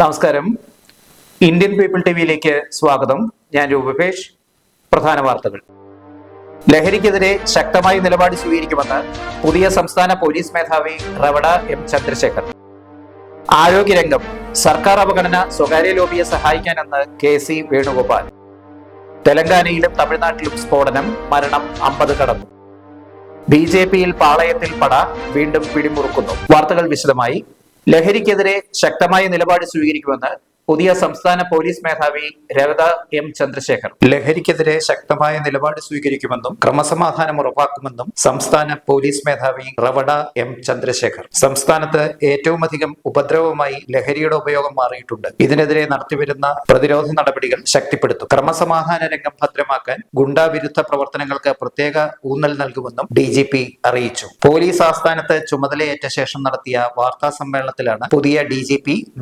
നമസ്കാരം. Indian people T വിയിലേക്ക് സ്വാഗതം. ഞാൻ രൂപപേഷ് പ്രധാന വാർത്തകൾ. ലഹരിക്കെതിരെ ശക്തമായ നിലപാട് സ്വീകരിക്കുമെന്ന് പുതിയ സംസ്ഥാന പോലീസ് മേധാവി റവഡ എം ചന്ദ്രശേഖർ. ആരോഗ്യരംഗം. സർക്കാർ അവഗണന സ്വകാര്യ ലോബിയെ സഹായിക്കാനെന്ന് കെ സി വേണുഗോപാൽ. തെലങ്കാനയിലും തമിഴ്നാട്ടിലും സ്ഫോടനം മരണം അമ്പത് കടന്നു. ബി ജെ പിയിൽ പാളയത്തിൽ പട വീണ്ടും പിടിമുറുക്കുന്നു. വാർത്തകൾ വിശദമായി ലഹരിക്കെതിരെ ശക്തമായ നിലപാട് സ്വീകരിക്കുമെന്ന് പുതിയ സംസ്ഥാന പോലീസ് മേധാവി രവത എം ചന്ദ്രശേഖർ. ലഹരിക്കെതിരെ ശക്തമായ നിലപാട് സ്വീകരിക്കുമെന്നും ക്രമസമാധാനം ഉറപ്പാക്കുമെന്നും സംസ്ഥാന പോലീസ് മേധാവി റവട എം ചന്ദ്രശേഖർ. സംസ്ഥാനത്ത് ഏറ്റവും അധികം ഉപദ്രവമായി ലഹരിയുടെ ഉപയോഗം മാറിയിട്ടുണ്ട്. ഇതിനെതിരെ നടത്തിവരുന്ന പ്രതിരോധ നടപടികൾ ശക്തിപ്പെടുത്തും. ക്രമസമാധാന രംഗം ഭദ്രമാക്കാൻ ഗുണ്ടാവിരുദ്ധ പ്രവർത്തനങ്ങൾക്ക് പ്രത്യേക ഊന്നൽ നൽകുമെന്നും ഡി അറിയിച്ചു. പോലീസ് ആസ്ഥാനത്ത് ചുമതലയേറ്റ ശേഷം നടത്തിയ വാർത്താ സമ്മേളനത്തിലാണ് പുതിയ ഡി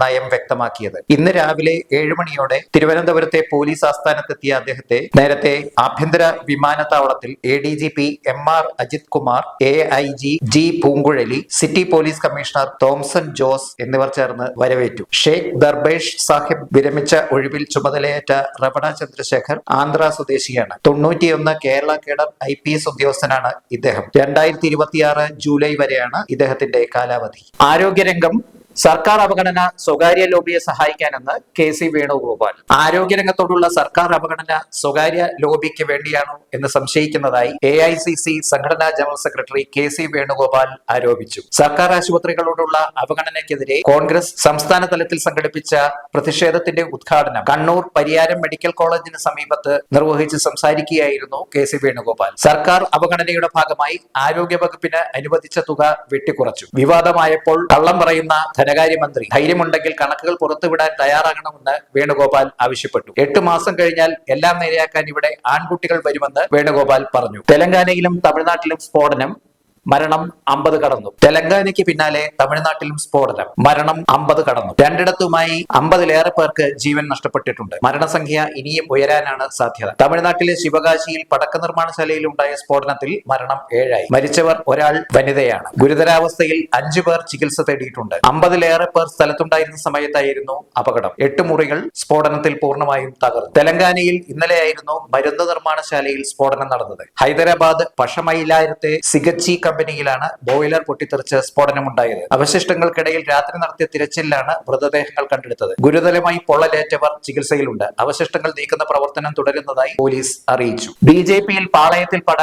നയം വ്യക്തമാക്കിയത്. ഇന്ന് രാവിലെ ഏഴ് മണിയോടെ തിരുവനന്തപുരത്തെ പോലീസ് ആസ്ഥാനത്തെത്തിയ അദ്ദേഹത്തെ നേരത്തെ ആഭ്യന്തര വിമാനത്താവളത്തിൽ A D G P M R Ajith Kumar A I G G Poonkuzhali city police commissioner Thomson Jose എന്നിവർ ചേർന്ന് വരവേറ്റു. ഷെയ്ഖ് ദർബേഷ് സാഹിബ് വിരമിച്ച ഒഴിവിൽ ചുമതലയേറ്റ റവണ ചന്ദ്രശേഖർ ആന്ധ്ര സ്വദേശിയാണ്. തൊണ്ണൂറ്റിയൊന്ന് Kerala cadre I P S ഉദ്യോഗസ്ഥനാണ് ഇദ്ദേഹം. രണ്ടായിരത്തി ഇരുപത്തിയാറ് ജൂലൈ വരെയാണ് ഇദ്ദേഹത്തിന്റെ കാലാവധി. ആരോഗ്യരംഗം സർക്കാർ അവഗണന സ്വകാര്യ ലോബിയെ സഹായിക്കാനെന്ന് കെ സി വേണുഗോപാൽ. ആരോഗ്യരംഗത്തോടുള്ള സർക്കാർ അവഗണന സ്വകാര്യ ലോബിക്ക് വേണ്ടിയാണോ എന്ന് സംശയിക്കുന്നതായി എ ഐ സി സി സംഘടനാ general secretary K C Venugopal ആരോപിച്ചു. സർക്കാർ ആശുപത്രികളോടുള്ള അവഗണനയ്ക്കെതിരെ കോൺഗ്രസ് സംസ്ഥാന തലത്തിൽ സംഘടിപ്പിച്ച പ്രതിഷേധത്തിന്റെ ഉദ്ഘാടനം കണ്ണൂർ പരിയാരം മെഡിക്കൽ കോളേജിന് സമീപത്ത് നിർവഹിച്ച് സംസാരിക്കുകയായിരുന്നു കെ സി വേണുഗോപാൽ. സർക്കാർ അവഗണനയുടെ ഭാഗമായി ആരോഗ്യ വകുപ്പിന് അനുവദിച്ച തുക വെട്ടിക്കുറച്ചു. വിവാദമായപ്പോൾ കള്ളം പറയുന്ന ധനകാര്യമന്ത്രി ധൈര്യമുണ്ടെങ്കിൽ കണക്കുകൾ പുറത്തുവിടാൻ തയ്യാറാകണമെന്ന് വേണുഗോപാൽ ആവശ്യപ്പെട്ടു. എട്ട് മാസം കഴിഞ്ഞാൽ എല്ലാം നേരെയാക്കാൻ ഇവിടെ ആൺകുട്ടികൾ വരുമെന്ന് വേണുഗോപാൽ പറഞ്ഞു. തെലങ്കാനയിലും തമിഴ്നാട്ടിലും സ്ഫോടനം മരണം അമ്പത് കടന്നു. തെലങ്കാനയ്ക്ക് പിന്നാലെ തമിഴ്നാട്ടിലും സ്ഫോടനം. മരണം അമ്പത് കടന്നു. രണ്ടിടത്തുമായി അമ്പതിലേറെ പേർക്ക് ജീവൻ നഷ്ടപ്പെട്ടിട്ടുണ്ട്. മരണസംഖ്യ ഇനിയും ഉയരാനാണ് സാധ്യത. തമിഴ്നാട്ടിലെ ശിവകാശിയിൽ പടക്ക നിർമ്മാണശാലയിൽ ഉണ്ടായ സ്ഫോടനത്തിൽ മരണം ഏഴായി. മരിച്ചവർ ഒരാൾ വനിതയാണ്. ഗുരുതരാവസ്ഥയിൽ അഞ്ചു പേർ ചികിത്സ തേടിയിട്ടുണ്ട്. അമ്പതിലേറെ പേർ സ്ഥലത്തുണ്ടായിരുന്ന സമയത്തായിരുന്നു അപകടം. എട്ട് മുറികൾ സ്ഫോടനത്തിൽ പൂർണമായും തകർന്നു. തെലങ്കാനയിൽ ഇന്നലെയായിരുന്നു മരുന്ന് നിർമ്മാണശാലയിൽ സ്ഫോടനം നടന്നത്. ഹൈദരാബാദ് പഷമയിലായത്തെ സിഗച്ചി കമ്പനിയിലാണ് ബോയിലർ പൊട്ടിത്തെറിച്ച് സ്ഫോടനമുണ്ടായത്. അവശിഷ്ടങ്ങൾക്കിടയിൽ രാത്രി നടത്തിയ തിരച്ചിലാണ് മൃതദേഹങ്ങൾ കണ്ടെടുത്തത്. ഗുരുതരമായി പൊള്ളലേറ്റവർ ചികിത്സയിലുണ്ട്. അവശിഷ്ടങ്ങൾ നീക്കുന്ന പ്രവർത്തനം തുടരുന്നതായി പോലീസ് അറിയിച്ചു. ബി ജെ പിയിൽ പാളയത്തിൽ പട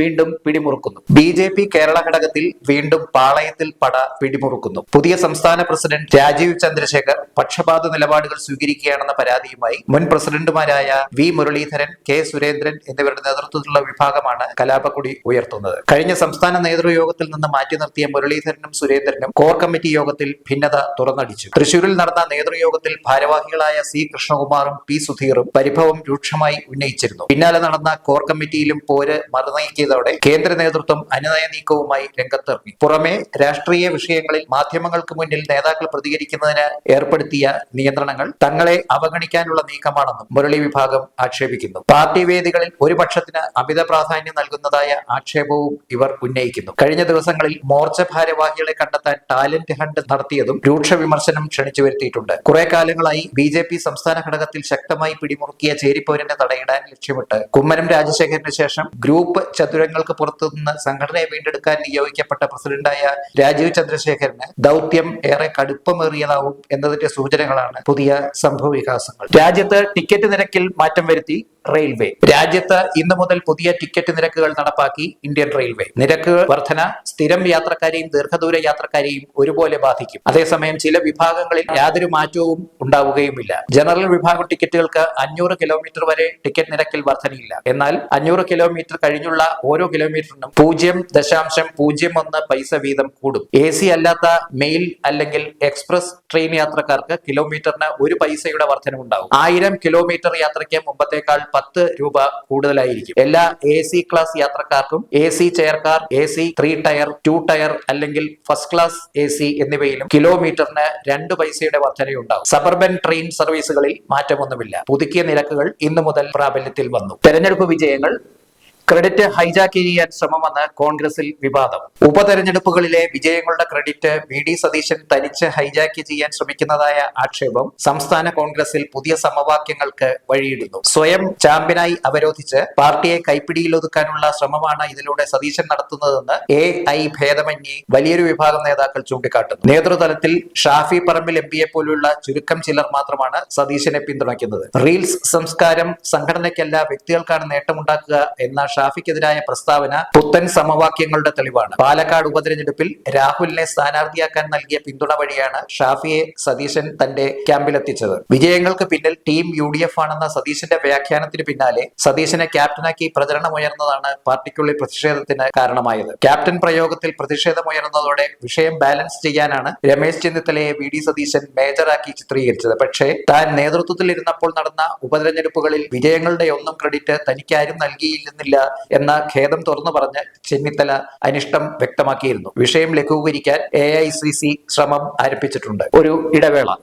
വീണ്ടും പിടിമുറുക്കുന്നു. ബി ജെ പി കേരള ഘടകത്തിൽ വീണ്ടും പാളയത്തിൽ പട പിടിമുറുക്കുന്നു. പുതിയ സംസ്ഥാന പ്രസിഡന്റ് രാജീവ് ചന്ദ്രശേഖർ പക്ഷപാത നിലപാടുകൾ സ്വീകരിക്കുകയാണെന്ന പരാതിയുമായി മുൻ പ്രസിഡന്റുമാരായ വി മുരളീധരൻ കെ സുരേന്ദ്രൻ എന്നിവരുടെ നേതൃത്വത്തിലുള്ള വിഭാഗമാണ് കലാപക്കുടി ഉയർത്തുന്നത്. കഴിഞ്ഞ സംസ്ഥാന നേതൃയോഗത്തിൽ നിന്ന് മാറ്റി നിർത്തിയ മുരളീധരനും സുരേന്ദ്രനും കോർ കമ്മിറ്റി യോഗത്തിൽ ഭിന്നത തുറന്നടിച്ചു. തൃശൂരിൽ നടന്ന നേതൃയോഗത്തിൽ ഭാരവാഹികളായ സി കൃഷ്ണകുമാറും പി സുധീറും പരിഭവം രൂക്ഷമായി ഉന്നയിച്ചിരുന്നു. പിന്നാലെ നടന്ന കോർ കമ്മിറ്റിയിലും പോര് മറുനീക്കിയതോടെ കേന്ദ്ര നേതൃത്വം അനുനയ നീക്കവുമായി രംഗത്തിറങ്ങി. പുറമെ രാഷ്ട്രീയ വിഷയങ്ങളിൽ മാധ്യമങ്ങൾക്ക് മുന്നിൽ നേതാക്കൾ പ്രതികരിക്കുന്നതിന് ഏർപ്പെടുത്തിയ നിയന്ത്രണങ്ങൾ തങ്ങളെ അവഗണിക്കാനുള്ള നീക്കമാണെന്നും മുരളി വിഭാഗം ആക്ഷേപിക്കുന്നു. പാർട്ടി വേദികളിൽ ഒരു പക്ഷത്തിന് അമിത പ്രാധാന്യം നൽകുന്നതായ ആക്ഷേപവും ഇവർ ഉന്നയിക്കുന്നു. കഴിഞ്ഞ ദിവസങ്ങളിൽ മോർച്ച ഭാരവാഹികളെ കണ്ടെത്താൻ ടാലന്റ് ഹണ്ട് നടത്തിയതും രൂക്ഷ വിമർശനം ക്ഷണിച്ചു വരുത്തിയിട്ടുണ്ട്. കുറെ കാലങ്ങളായി ബി ജെ പി സംസ്ഥാന ഘടകത്തിൽ ശക്തമായി പിടിമുറുക്കിയ ചേരിപ്പോരിനെ തടയിടാൻ ലക്ഷ്യമിട്ട് കുമ്മനം രാജശേഖരന് ശേഷം ഗ്രൂപ്പ് ചതുരങ്ങൾക്ക് പുറത്തുനിന്ന് സംഘടനയെ വീണ്ടെടുക്കാൻ നിയോഗിക്കപ്പെട്ട പ്രസിഡന്റായ രാജീവ് ചന്ദ്രശേഖരന് ദൗത്യം ഏറെ കടുപ്പമേറിയതാവും എന്നതിന്റെ സൂചനകളാണ് പുതിയ സംഭവ വികാസങ്ങൾ രാജ്യത്ത് ടിക്കറ്റ് നിരക്കിൽ മാറ്റം വരുത്തി റെയിൽവേ. രാജ്യത്ത് ഇന്നു മുതൽ പുതിയ ടിക്കറ്റ് നിരക്കുകൾ നടപ്പാക്കി ഇന്ത്യൻ റെയിൽവേ. നിരക്ക് വർധന സ്ഥിരം യാത്രക്കാരെയും ദീർഘദൂര യാത്രക്കാരെയും ഒരുപോലെ ബാധിക്കും. അതേസമയം ചില വിഭാഗങ്ങളിൽ യാതൊരു മാറ്റവും ഉണ്ടാവുകയുമില്ല. ജനറൽ വിഭാഗം ടിക്കറ്റുകൾക്ക് അഞ്ഞൂറ് കിലോമീറ്റർ വരെ ടിക്കറ്റ് നിരക്കിൽ വർധനയില്ല. എന്നാൽ അഞ്ഞൂറ് കിലോമീറ്റർ കഴിഞ്ഞുള്ള ഓരോ കിലോമീറ്ററിനും പൂജ്യം ദശാംശം പൂജ്യം ഒന്ന് പൈസ വീതം കൂടും. എ സി അല്ലാത്ത മെയിൽ അല്ലെങ്കിൽ എക്സ്പ്രസ് ട്രെയിൻ യാത്രക്കാർക്ക് കിലോമീറ്ററിന് ഒരു പൈസയുടെ വർധനമുണ്ടാവും ആയിരം കിലോമീറ്റർ യാത്രയ്ക്ക് മുമ്പത്തേക്കാൾ പത്ത് രൂപ കൂടുതലായിരിക്കും. എല്ലാ എ സി ക്ലാസ് യാത്രക്കാർക്കും A C chair car A C three tier two tier അല്ലെങ്കിൽ ഫസ്റ്റ് ക്ലാസ് എ സി എന്നിവയിലും കിലോമീറ്ററിന് രണ്ട് പൈസയുടെ വർധനയുണ്ടാവും സബർബൻ ട്രെയിൻ സർവീസുകളിൽ മാറ്റമൊന്നുമില്ല. പുതുക്കിയ നിരക്കുകൾ ഇന്നു മുതൽ പ്രാബല്യത്തിൽ വന്നു. തെരഞ്ഞെടുപ്പ് വിജയങ്ങൾ ക്രെഡിറ്റ് ഹൈജാക്ക് ചെയ്യാൻ ശ്രമമെന്ന് കോൺഗ്രസിൽ വിവാദം. ഉപതെരഞ്ഞെടുപ്പുകളിലെ വിജയങ്ങളുടെ ക്രെഡിറ്റ് വി ഡി സതീശൻ തനിച്ച് ഹൈജാക്ക് ചെയ്യാൻ ശ്രമിക്കുന്നതായ ആക്ഷേപം സംസ്ഥാന കോൺഗ്രസിൽ പുതിയ സമവാക്യങ്ങൾക്ക് വഴിയിടുന്നു. സ്വയം ചാമ്പ്യനായി അവരോധിച്ച് പാർട്ടിയെ കൈപ്പിടിയിലൊതുക്കാനുള്ള ശ്രമമാണ് ഇതിലൂടെ സതീശൻ നടത്തുന്നതെന്ന് എ ഐ ഭേദമന്യേ വലിയൊരു വിഭാഗം നേതാക്കൾ ചൂണ്ടിക്കാട്ടുന്നു. നേതൃതലത്തിൽ ഷാഫി പറമ്പിൽ എം പിയെ പോലുള്ള ചുരുക്കം ചിലർ മാത്രമാണ് സതീശനെ പിന്തുണയ്ക്കുന്നത്. റീൽസ് സംസ്കാരം സംഘടനയ്ക്കല്ല വ്യക്തികൾക്കാണ് നേട്ടമുണ്ടാക്കുക എന്ന ഷാഫിക്കെതിരായ പ്രസ്താവന പുത്തൻ സമവാക്യങ്ങളുടെ തെളിവാണ്. പാലക്കാട് ഉപതെരഞ്ഞെടുപ്പിൽ രാഹുലിനെ സ്ഥാനാർത്ഥിയാക്കാൻ നൽകിയ പിന്തുണ വഴിയാണ് ഷാഫിയെ സതീശൻ തന്റെ ക്യാമ്പിലെത്തിച്ചത്. വിജയങ്ങൾക്ക് പിന്നിൽ ടീം യു ഡി എഫ് ആണെന്ന സതീശന്റെ വ്യാഖ്യാനത്തിന് പിന്നാലെ സതീശനെ ക്യാപ്റ്റനാക്കി പ്രചരണമുയർന്നതാണ് പാർട്ടിക്കുള്ളിൽ പ്രതിഷേധത്തിന് കാരണമായത്. ക്യാപ്റ്റൻ പ്രയോഗത്തിൽ പ്രതിഷേധമുയർന്നതോടെ വിഷയം ബാലൻസ് ചെയ്യാനാണ് രമേശ് ചെന്നിത്തലയെ വി ഡി സതീശൻ മേജറാക്കി ചിത്രീകരിച്ചത്. പക്ഷേ താൻ നേതൃത്വത്തിൽ ഇരുന്നപ്പോൾ നടന്ന ഉപതെരഞ്ഞെടുപ്പുകളിൽ വിജയങ്ങളുടെ ഒന്നും ക്രെഡിറ്റ് തനിക്കാരും നൽകിയില്ലെന്നില്ല എന്ന ഖേദം തുറന്നു പറഞ്ഞ് ചെന്നിത്തല അനിഷ്ടം വ്യക്തമാക്കിയിരുന്നു. വിഷയം ലഘൂകരിക്കാൻ എ ഐ സി സി ശ്രമം ആരംഭിച്ചിട്ടുണ്ട്. ഒരു ഇടവേള.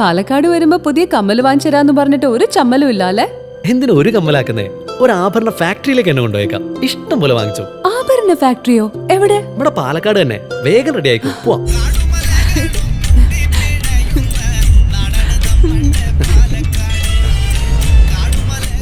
പാലക്കാട് വരുമ്പോ പുതിയ കമ്മൽ വാങ്ങിച്ചരാന്ന് പറഞ്ഞിട്ട് ഒരു ചമ്മലും ഇല്ല അല്ലെ എന്തിനു ഒരു കമ്മലാക്കുന്നേ? ഒരു ആഭരണ ഫാക്ടറിയിലേക്ക് എന്നെ കൊണ്ടുപോയേക്കാം. ഇഷ്ടം പോലെ വാങ്ങിച്ചു. ആഭരണ ഫാക്ടറിയോ? എവിടെ? ഇവിടെ പാലക്കാട് തന്നെ. വേഗം റെഡി ആയിക്കോ. പോവാം.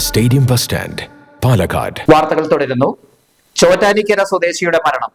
Stadium Bus Stand, Palakkad. വാർത്തകൾ തുടരുന്നു ചോറ്റാനിക്കര സ്വദേശിയുടെ മരണം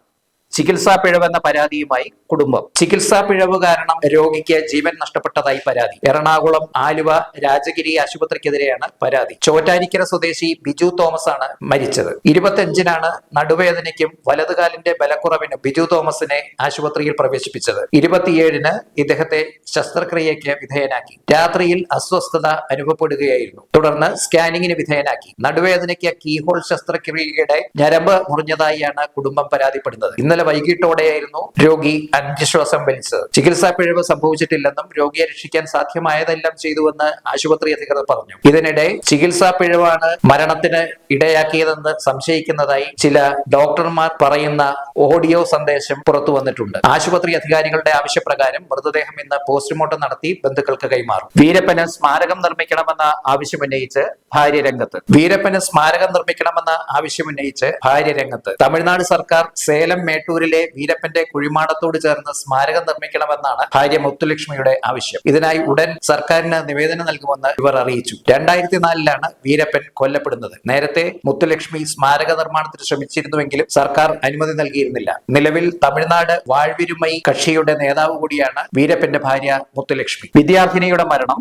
ചികിത്സാ പിഴവെന്ന പരാതിയുമായി കുടുംബം. ചികിത്സാ പിഴവ് കാരണം രോഗിക്ക് ജീവൻ നഷ്ടപ്പെട്ടതായി പരാതി. എറണാകുളം ആലുവ രാജഗിരി ആശുപത്രിക്കെതിരെയാണ് പരാതി. ചോറ്റാനിക്കര സ്വദേശി ബിജു തോമസ് ആണ് മരിച്ചത്. ഇരുപത്തിയഞ്ചിനാണ് നടുവേദനയ്ക്കും വലതുകാലിന്റെ ബലക്കുറവിനും ബിജു തോമസിനെ ആശുപത്രിയിൽ പ്രവേശിപ്പിച്ചത്. ഇരുപത്തിയേഴിന് ഇദ്ദേഹത്തെ ശസ്ത്രക്രിയയ്ക്ക് വിധേയനാക്കി. രാത്രിയിൽ അസ്വസ്ഥത അനുഭവപ്പെടുകയായിരുന്നു. തുടർന്ന് സ്കാനിങ്ങിന് വിധേയനാക്കി. നടുവേദനയ്ക്ക് കീഹോൾ ശസ്ത്രക്രിയയുടെ ഞരമ്പ് മുറിഞ്ഞതായാണ് കുടുംബം പരാതിപ്പെടുന്നത്. ഇന്നലെ വൈകിട്ടോടെയായിരുന്നു രോഗി അന്ത്യശ്വാസം വലിച്ചത്. ചികിത്സാ പിഴവ് സംഭവിച്ചിട്ടില്ലെന്നും രോഗിയെ രക്ഷിക്കാൻ സാധ്യമായതെല്ലാം ചെയ്തുവെന്ന് ആശുപത്രി അധികൃതർ പറഞ്ഞു. ഇതിനിടെ ചികിത്സാ പിഴവാണ് മരണത്തിന് ഇടയാക്കിയതെന്ന് സംശയിക്കുന്നതായി ചില ഡോക്ടർമാർ പറയുന്ന ഓഡിയോ സന്ദേശം പുറത്തു വന്നിട്ടുണ്ട്. ആശുപത്രി അധികാരികളുടെ ആവശ്യപ്രകാരം മൃതദേഹം ഇന്ന് പോസ്റ്റ്മോർട്ടം നടത്തി ബന്ധുക്കൾക്ക് കൈമാറും. വീരപ്പന് സ്മാരകം നിർമ്മിക്കണമെന്ന ആവശ്യം ഉന്നയിച്ച് ഭാര്യ രംഗത്ത്. വീരപ്പന് സ്മാരകം നിർമ്മിക്കണമെന്ന ആവശ്യം ഉന്നയിച്ച് ഭാര്യ രംഗത്ത്. തമിഴ്നാട് സർക്കാർ സേലം മേട്ടൂരിലെ വീരപ്പന്റെ കുഴിമാടത്തോട് ചേർന്ന് സ്മാരകം നിർമ്മിക്കണമെന്നാണ് ഭാര്യ മുത്തുലക്ഷ്മിയുടെ ആവശ്യം. ഇതിനായി ഉടൻ സർക്കാരിന് നിവേദനം നൽകുമെന്ന് ഇവർ അറിയിച്ചു. രണ്ടായിരത്തി നാലിലാണ് വീരപ്പൻ കൊല്ലപ്പെടുന്നത്. നേരത്തെ മുത്തുലക്ഷ്മി സ്മാരക നിർമ്മാണത്തിന് ശ്രമിച്ചിരുന്നുവെങ്കിലും സർക്കാർ അനുമതി നൽകിയിരുന്നില്ല. നിലവിൽ തമിഴ്നാട് വാഴ്വിരുമൈ കക്ഷിയുടെ നേതാവ് കൂടിയാണ് വീരപ്പന്റെ ഭാര്യ മുത്തുലക്ഷ്മി. വിദ്യാർത്ഥിനിയുടെ മരണം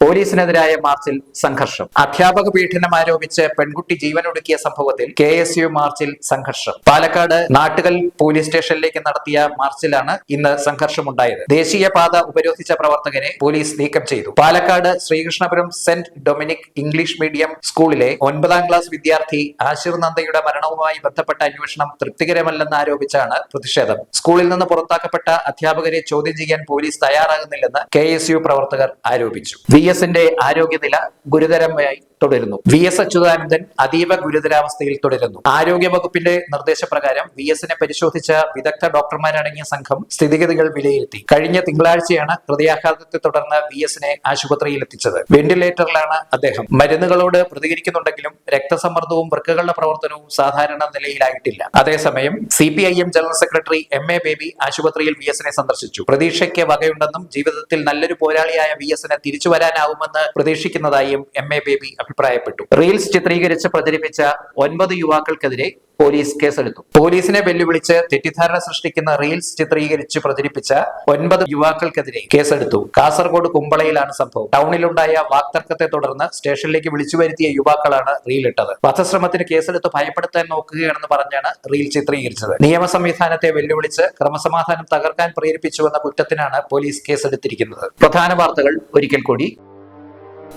പോലീസിനെതിരായ മാർച്ചിൽ സംഘർഷം. അധ്യാപക പീഡനം ആരോപിച്ച് പെൺകുട്ടി ജീവനൊടുക്കിയ സംഭവത്തിൽ കെ എസ് യു മാർച്ചിൽ സംഘർഷം. പാലക്കാട് നാട്ടുകൽ പോലീസ് സ്റ്റേഷനിലേക്ക് നടത്തിയ മാർച്ചിലാണ് ഇന്ന് സംഘർഷമുണ്ടായത്. ദേശീയപാത ഉപരോധിച്ച പ്രവർത്തകരെ പോലീസ് നീക്കം ചെയ്തു. Palakkad Sreekrishnapuram Saint Dominic English medium സ്കൂളിലെ ഒൻപതാം ക്ലാസ് വിദ്യാർത്ഥി ആശിർ നന്ദയുടെ മരണവുമായി ബന്ധപ്പെട്ട അന്വേഷണം തൃപ്തികരമല്ലെന്ന് ആരോപിച്ചാണ് പ്രതിഷേധം. സ്കൂളിൽ നിന്ന് പുറത്താക്കപ്പെട്ട അധ്യാപകരെ ചോദ്യം ചെയ്യാൻ പോലീസ് തയ്യാറാകുന്നില്ലെന്ന് കെ പ്രവർത്തകർ ആരോപിച്ചു. എസിന്റെ ആരോഗ്യനില ഗുരുതരമായി തുടരുന്നു. വി എസ് അച്യുതാനന്ദൻ അതീവ ഗുരുതരാവസ്ഥയിൽ തുടരുന്നു. ആരോഗ്യ വകുപ്പിന്റെ നിർദ്ദേശപ്രകാരം വി എസിനെ പരിശോധിച്ച വിദഗ്ധ ഡോക്ടർമാരടങ്ങിയ സംഘം സ്ഥിതിഗതികൾ വിലയിരുത്തി. കഴിഞ്ഞ തിങ്കളാഴ്ചയാണ് ഹൃദയാഘാതത്തെ തുടർന്ന് വി എസിനെ ആശുപത്രിയിൽ എത്തിച്ചത് വെന്റിലേറ്ററിലാണ് അദ്ദേഹം. മരുന്നുകളോട് പ്രതികരിക്കുന്നുണ്ടെങ്കിലും രക്തസമ്മർദ്ദവും വൃക്കകളുടെ പ്രവർത്തനവും സാധാരണ നിലയിലായിട്ടില്ല. അതേസമയം C P I M general secretary M A Baby ആശുപത്രിയിൽ വി എസിനെ സന്ദർശിച്ചു. പ്രതീക്ഷയ്ക്ക് വകയുണ്ടെന്നും ജീവിതത്തിൽ നല്ലൊരു പോരാളിയായ വി എസിനെ തിരിച്ചു വരാനാവുമെന്ന് പ്രതീക്ഷിക്കുന്നതായും എം എ ബേബി അഭിപ്രായപ്പെട്ടു. റീൽസ് ചിത്രീകരിച്ച് പ്രചരിപ്പിച്ച ഒൻപത് യുവാക്കൾക്കെതിരെ പോലീസ് കേസെടുത്തു. പോലീസിനെ വെല്ലുവിളിച്ച് തെറ്റിദ്ധാരണ സൃഷ്ടിക്കുന്ന റീൽസ് ചിത്രീകരിച്ച് പ്രചരിപ്പിച്ച ഒൻപത് യുവാക്കൾക്കെതിരെ കേസെടുത്തു. കാസർഗോഡ് കുമ്പളയിലാണ് സംഭവം. ടൗണിലുണ്ടായ വാക്തർക്കത്തെ തുടർന്ന് സ്റ്റേഷനിലേക്ക് വിളിച്ചു വരുത്തിയ യുവാക്കളാണ് റീൽ ഇട്ടത് വധശ്രമത്തിന് കേസെടുത്ത് ഭയപ്പെടുത്താൻ നോക്കുകയാണെന്ന് പറഞ്ഞാണ് റീൽ ചിത്രീകരിച്ചത്. നിയമ സംവിധാനത്തെ വെല്ലുവിളിച്ച് ക്രമസമാധാനം തകർക്കാൻ പ്രേരിപ്പിച്ചുവെന്ന കുറ്റത്തിനാണ് പോലീസ് കേസെടുത്തിരിക്കുന്നത്. പ്രധാന വാർത്തകൾ ഒരിക്കൽ കൂടി.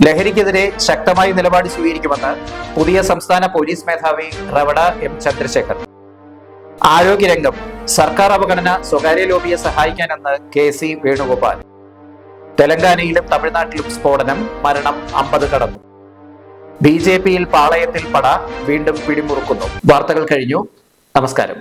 ലഹരിക്കെതിരെ ശക്തമായ നിലപാട് സ്വീകരിക്കുമെന്ന് പുതിയ സംസ്ഥാന പോലീസ് മേധാവി റവട എം ചന്ദ്രശേഖർ. ആരോഗ്യരംഗം സർക്കാർ അവഗണന സ്വകാര്യ ലോബിയെ സഹായിക്കാനെന്ന് കെ സി വേണുഗോപാൽ. തെലങ്കാനയിലും തമിഴ്നാട്ടിലും സ്ഫോടനം മരണം അമ്പത് കടന്നു. ബി ജെ പിയിൽ പാളയത്തിൽ പട വീണ്ടും പിടിമുറുക്കുന്നു. വാർത്തകൾ കഴിഞ്ഞു. നമസ്കാരം.